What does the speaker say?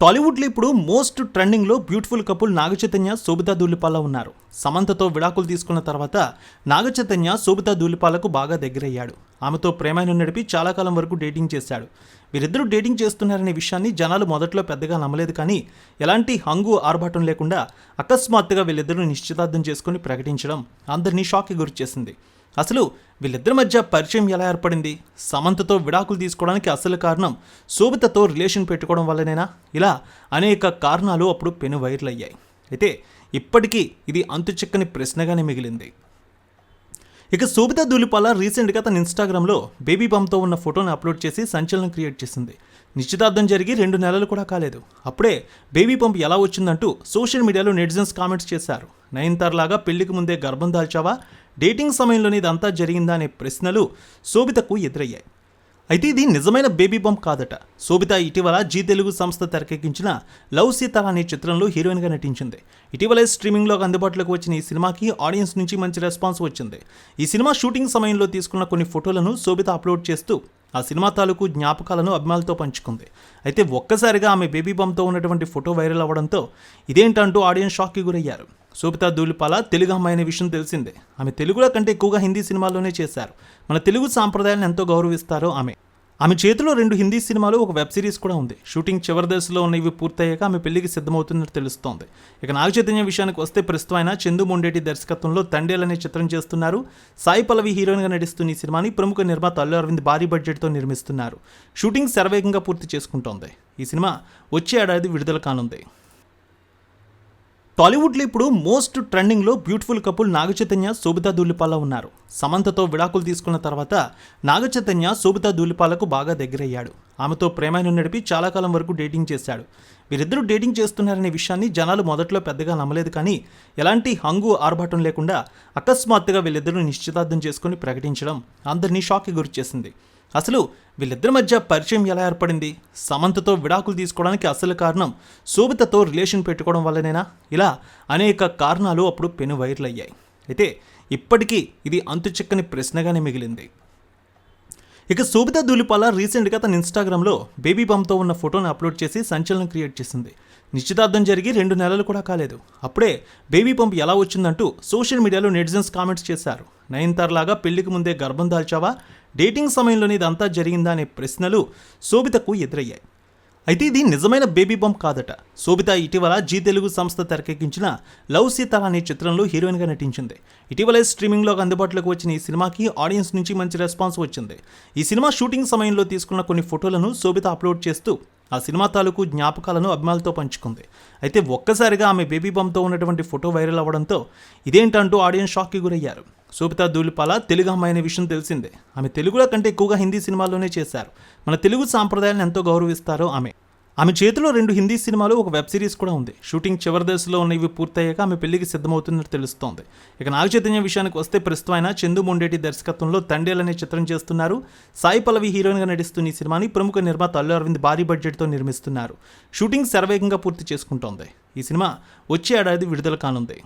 టాలీవుడ్లో ఇప్పుడు మోస్ట్ ట్రెండింగ్లో బ్యూటిఫుల్ కపుల్ నాగచైతన్య శోభితా దూలిపాల ఉన్నారు. సమంతతో విడాకులు తీసుకున్న తర్వాత నాగచైతన్య శోభితా దూలిపాలకు బాగా దగ్గరయ్యాడు. ఆమెతో ప్రేమాయణం నడిపి చాలా కాలం వరకు డేటింగ్ చేశాడు. వీరిద్దరూ డేటింగ్ చేస్తున్నారనే విషయాన్ని జనాలు మొదట్లో పెద్దగా నమ్మలేదు కానీ ఎలాంటి హంగు ఆర్భాటం లేకుండా అకస్మాత్తుగా వీళ్ళిద్దరూ నిశ్చితార్థం చేసుకుని ప్రకటించడం అందరినీ షాక్కి గురిచేసింది అసలు వీళ్ళిద్దరి మధ్య పరిచయం ఎలా ఏర్పడింది? సమంతతో విడాకులు తీసుకోవడానికి అసలు కారణం శోభితతో రిలేషన్ పెట్టుకోవడం వల్లనేనా? ఇలా అనేక కారణాలు అప్పుడు పెను వైర్లయ్యాయి. అయితే ఇప్పటికీ ఇది అంతుచిక్కని ప్రశ్నగానే మిగిలింది. ఇక శోభిత ధూళిపాల రీసెంట్గా తన ఇన్స్టాగ్రామ్లో బేబీ బంప్తో ఉన్న ఫోటోని అప్లోడ్ చేసి సంచలనం క్రియేట్ చేసింది. నిశ్చితార్థం జరిగి రెండు నెలలు కూడా కాలేదు. అప్పుడే బేబీ పంప్ ఎలా వచ్చిందంటూ సోషల్ మీడియాలో నెటిజన్స్ కామెంట్స్ చేశారు. నయన్తార్లాగా పెళ్ళికి ముందే గర్భం దాల్చావా? డేటింగ్ సమయంలోనే ఇదంతా జరిగిందా అనే ప్రశ్నలు శోభితకు ఎదురయ్యాయి. అయితే ఇది నిజమైన బేబీ బంప్ కాదట. శోభిత ఇటీవల జీ తెలుగు సంస్థ తెరకెక్కించిన లవ్ సీత అనే చిత్రంలో హీరోయిన్గా నటించింది. ఇటీవలే స్ట్రీమింగ్లోకి అందుబాటులోకి వచ్చిన ఈ సినిమాకి ఆడియన్స్ నుంచి మంచి రెస్పాన్స్ వచ్చింది. ఈ సినిమా షూటింగ్ సమయంలో తీసుకున్న కొన్ని ఫోటోలను శోభిత అప్లోడ్ చేస్తూ ఆ సినిమా తాలూకు జ్ఞాపకాలను అభిమానులతో పంచుకుంది. అయితే ఒక్కసారిగా ఆమె బేబీ బంప్తో ఉన్నటువంటి ఫోటో వైరల్ అవ్వడంతో ఇదేంటంటూ ఆడియన్స్ షాక్కి గురయ్యారు. సూపితా దూలిపాల తెలుగు అమ్మాయి అనే విషయం తెలిసిందే. ఆమె తెలుగులో కంటే ఎక్కువగా హిందీ సినిమాల్లోనే చేశారు. మన తెలుగు సాంప్రదాయాలను ఎంతో గౌరవిస్తారో ఆమె. ఆమె చేతిలో రెండు హిందీ సినిమాలు ఒక వెబ్ సిరీస్ కూడా ఉంది. షూటింగ్ చివరి దశలో ఉన్న ఇవి పూర్తయ్యాక ఆమె పెళ్ళికి సిద్ధమవుతున్నట్టు తెలుస్తోంది. ఇక నాగ చైతన్య విషయానికి వస్తే ప్రస్తుతం ఆయన చందు మొండేటి దర్శకత్వంలో తండేల్ అనే చిత్రం చేస్తున్నారు. సాయి పల్లవి హీరోయిన్గా నటిస్తున్న ఈ సినిమాని ప్రముఖ నిర్మాత అల్లు అరవింద్ భారీ బడ్జెట్తో నిర్మిస్తున్నారు. షూటింగ్ శరవేగంగా పూర్తి చేసుకుంటోంది. ఈ సినిమా వచ్చే ఏడాది విడుదల కానుంది. టాలీవుడ్లో ఇప్పుడు మోస్ట్ ట్రెండింగ్లో బ్యూటిఫుల్ కపుల్ నాగచైతన్య శోభితా దూలిపాల ఉన్నారు. సమంతతో విడాకులు తీసుకున్న తర్వాత నాగచైతన్య శోభితా దూలిపాలకు బాగా దగ్గరయ్యాడు. ఆమెతో ప్రేమాయణం నడిపి చాలా కాలం వరకు డేటింగ్ చేశాడు. వీరిద్దరూ డేటింగ్ చేస్తున్నారనే విషయాన్ని జనాలు మొదట్లో పెద్దగా నమ్మలేదు కానీ ఎలాంటి హంగు ఆర్భాటం లేకుండా అకస్మాత్తుగా వీళ్ళిద్దరూ నిశ్చితార్థం చేసుకుని ప్రకటించడం అందరినీ షాక్కి గురిచేసింది అసలు వీళ్ళిద్దరి మధ్య పరిచయం ఎలా ఏర్పడింది? సమంతతో విడాకులు తీసుకోవడానికి అసలు కారణం శోభితతో రిలేషన్ పెట్టుకోవడం వల్లనేనా? ఇలా అనేక కారణాలు అప్పుడు పెను వైర్లయ్యాయి. అయితే ఇప్పటికీ ఇది అంతుచిక్కని ప్రశ్నగానే మిగిలింది. ఇక శోభిత ధూళిపాల రీసెంట్గా తన ఇన్స్టాగ్రామ్లో బేబీ బమ్తో ఉన్న ఫోటోని అప్లోడ్ చేసి సంచలనం క్రియేట్ చేసింది. నిశ్చితార్థం జరిగి రెండు నెలలు కూడా కాలేదు. అప్పుడే బేబీ పంప్ ఎలా వచ్చిందంటూ సోషల్ మీడియాలో నెటిజన్స్ కామెంట్స్ చేశారు. నయన్తార్ లాగా పెళ్ళికి ముందే గర్భం దాల్చావా? డేటింగ్ సమయంలోనే ఇదంతా జరిగిందా అనే ప్రశ్నలు శోభితకు ఎదురయ్యాయి. అయితే ఇది నిజమైన బేబీ బంప్ కాదట. శోభిత ఇటీవల జీ తెలుగు సంస్థ తెరకెక్కించిన లవ్ సీత అనే చిత్రంలో హీరోయిన్గా నటించింది. ఇటీవలే స్ట్రీమింగ్లోకి అందుబాటులోకి వచ్చిన ఈ సినిమాకి ఆడియన్స్ నుంచి మంచి రెస్పాన్స్ వచ్చింది. ఈ సినిమా షూటింగ్ సమయంలో తీసుకున్న కొన్ని ఫోటోలను శోభిత అప్లోడ్ చేస్తూ ఆ సినిమా తాలూకు జ్ఞాపకాలను అభిమానులతో పంచుకుంది. అయితే ఒక్కసారిగా ఆమె బేబీ బమ్తో ఉన్నటువంటి ఫోటో వైరల్ అవ్వడంతో ఇదేంటంటూ ఆడియన్స్ షాక్కి గురయ్యారు. సూపితా దూలిపాల తెలుగు అమ్మాయి అనే విషయం తెలిసిందే. ఆమె తెలుగులో కంటే ఎక్కువగా హిందీ సినిమాల్లోనే చేశారు. మన తెలుగు సాంప్రదాయాలను ఎంతో గౌరవిస్తారో ఆమె. ఆమె చేతిలో రెండు హిందీ సినిమాలు ఒక వెబ్ సిరీస్ కూడా ఉంది. షూటింగ్ చివరి దశలో ఉన్న ఇవి పూర్తయ్యాక ఆమె పెళ్ళికి సిద్ధమవుతున్నట్టు తెలుస్తోంది. ఇక నాగ చైతన్య విషయానికి వస్తే ప్రస్తుతం ఆయన చందు మొండేటి దర్శకత్వంలో తండేల్ అనే చిత్రం చేస్తున్నారు. సాయి పల్లవి హీరోయిన్గా నటిస్తున్న ఈ సినిమాని ప్రముఖ నిర్మాత అల్లు అరవింద్ భారీ బడ్జెట్తో నిర్మిస్తున్నారు. షూటింగ్ శరవేగంగా పూర్తి చేసుకుంటోంది. ఈ సినిమా వచ్చే ఏడాది విడుదల కానుంది.